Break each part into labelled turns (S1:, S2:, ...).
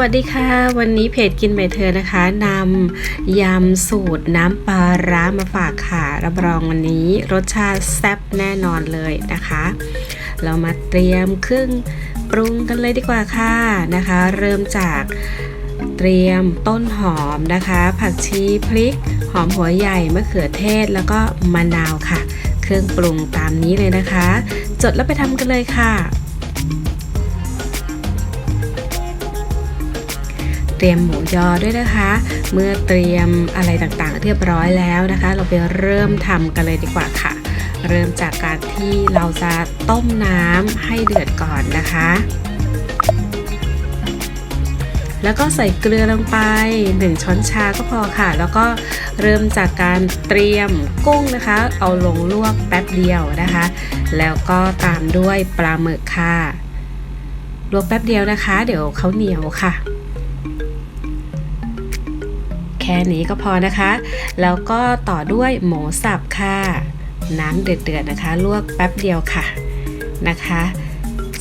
S1: วัสดีค่ะ วันนี้เพจกินใบเธอนะคะนำยำสูตรน้ำปลาร้ามาฝากค่ะ รับรองวันนี้รสชาติแซ่บแน่นอนเลยนะคะ เรามาเตรียมเครื่องปรุงกันเลยดีกว่าค่ะนะคะ เริ่มจากเตรียมต้นหอมนะคะ ผักชีพริก หอมหัวใหญ่มะเขือเทศแล้วก็มะนาวค่ะ เครื่องปรุงตามนี้เลยนะคะ จดแล้วไปทำกันเลยค่ะ เตรียมหมูยอด้วยนะคะ เมื่อเตรียมอะไรต่างๆ เรียบร้อยแล้วนะคะ เราไปเริ่มทำกันเลยดีกว่าค่ะ เริ่มจากการที่เราจะต้มน้ำให้เดือดก่อนนะคะ แล้วก็ใส่เกลือลงไป 1 ช้อนชาก็พอค่ะ แล้วก็เริ่มจากการเตรียมกุ้งนะคะ เอาลงลวกแป๊บเดียวนะคะ แล้วก็ตามด้วยปลาหมึกค่ะลวกแป๊บเดียวนะคะ เดี๋ยวเขาเหนียวค่ะ ค่นี้ก็พอนะคะ แล้วก็ต่อด้วยหมูสับค่ะ น้ำเดือดๆนะคะ ลวกแป๊บเดียวค่ะนะคะ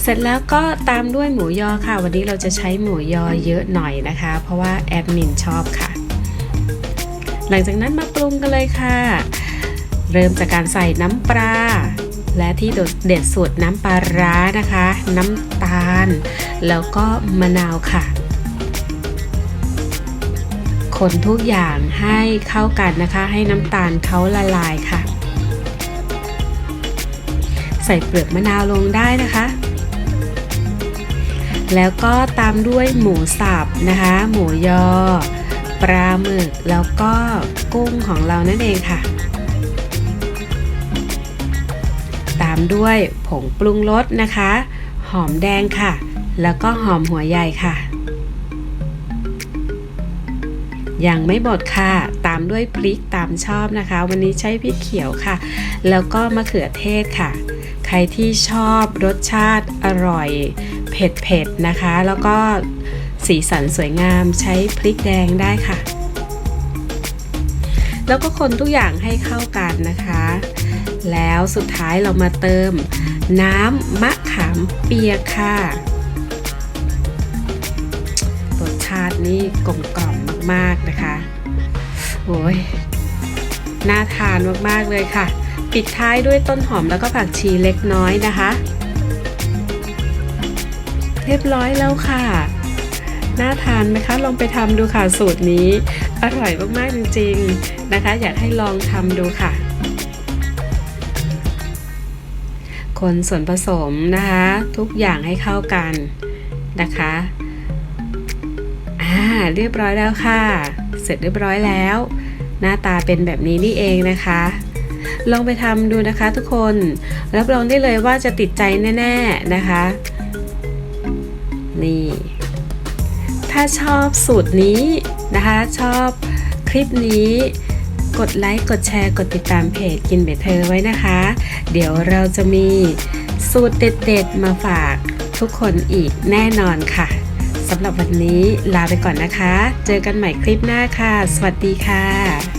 S1: เสร็จแล้วก็ตามด้วยหมูยอค่ะ วันนี้เราจะใช้หมูยอเยอะหน่อยนะคะ เพราะว่าแอดมินชอบค่ะ หลังจากนั้นมาปรุงกันเลยค่ะ เริ่มจากการใส่น้ำปลาและที่โดดเด็ดสุดน้ำปลาร้านะคะ น้ำตาล แล้วก็มะนาวค่ะ คนทุกอย่างให้เข้ากันนะคะ ให้น้ำตาลเขาละลายค่ะ ใส่เปลือกมะนาวลงได้นะคะ แล้วก็ตามด้วยหมูสับนะคะ หมูยอ ปลาหมึก แล้วก็กุ้งของเรานั่นเองค่ะ ตามด้วยผงปรุงรสนะคะ หอมแดงค่ะ แล้วก็หอมหัวใหญ่ค่ะ ยังไม่หมดค่ะ ตามด้วยพริกตามชอบนะคะ วันนี้ใช้พริกเขียวค่ะ แล้วก็มะเขือเทศค่ะ ใครที่ชอบรสชาติอร่อยเผ็ดๆนะคะ แล้วก็สีสันสวยงามใช้พริกแดงได้ค่ะ แล้วก็คนทุกอย่างให้เข้ากันนะคะ แล้วสุดท้ายเรามาเติมน้ำมะขามเปียกค่ะ ตินี่กลมกล่อมมากๆนะคะโอ้ยน่าทานมากๆเลยค่ะ ปิดท้ายด้วยต้นหอมแล้วก็ผักชีเล็กน้อยนะคะ เรียบร้อยแล้วค่ะน่าทานไหมคะ ลองไปทำดูค่ะสูตรนี้ อร่อยมากๆจริง ๆนะคะ อยากให้ลองทำดูค่ะ คนส่วนผสมนะคะ ทุกอย่างให้เข้ากันนะคะ อ่าเรียบร้อยแล้วค่ะ เสร็จเรียบร้อยแล้ว หน้าตาเป็นแบบนี้นี่เองนะคะ ลองไปทำดูนะคะทุกคนรับรองได้เลยว่าจะติดใจแน่ๆนะคะ นี่ ถ้าชอบสูตรนี้นะคะ ชอบคลิปนี้กดไลค์ กดแชร์ กดติดตามเพจกินเบเธอไว้นะคะ เดี๋ยวเราจะมีสูตรเด็ดๆ มาฝากทุกคนอีกแน่นอนค่ะ สำหรับวันนี้ลาไปก่อนนะคะ เจอกันใหม่คลิปหน้าค่ะ สวัสดีค่ะ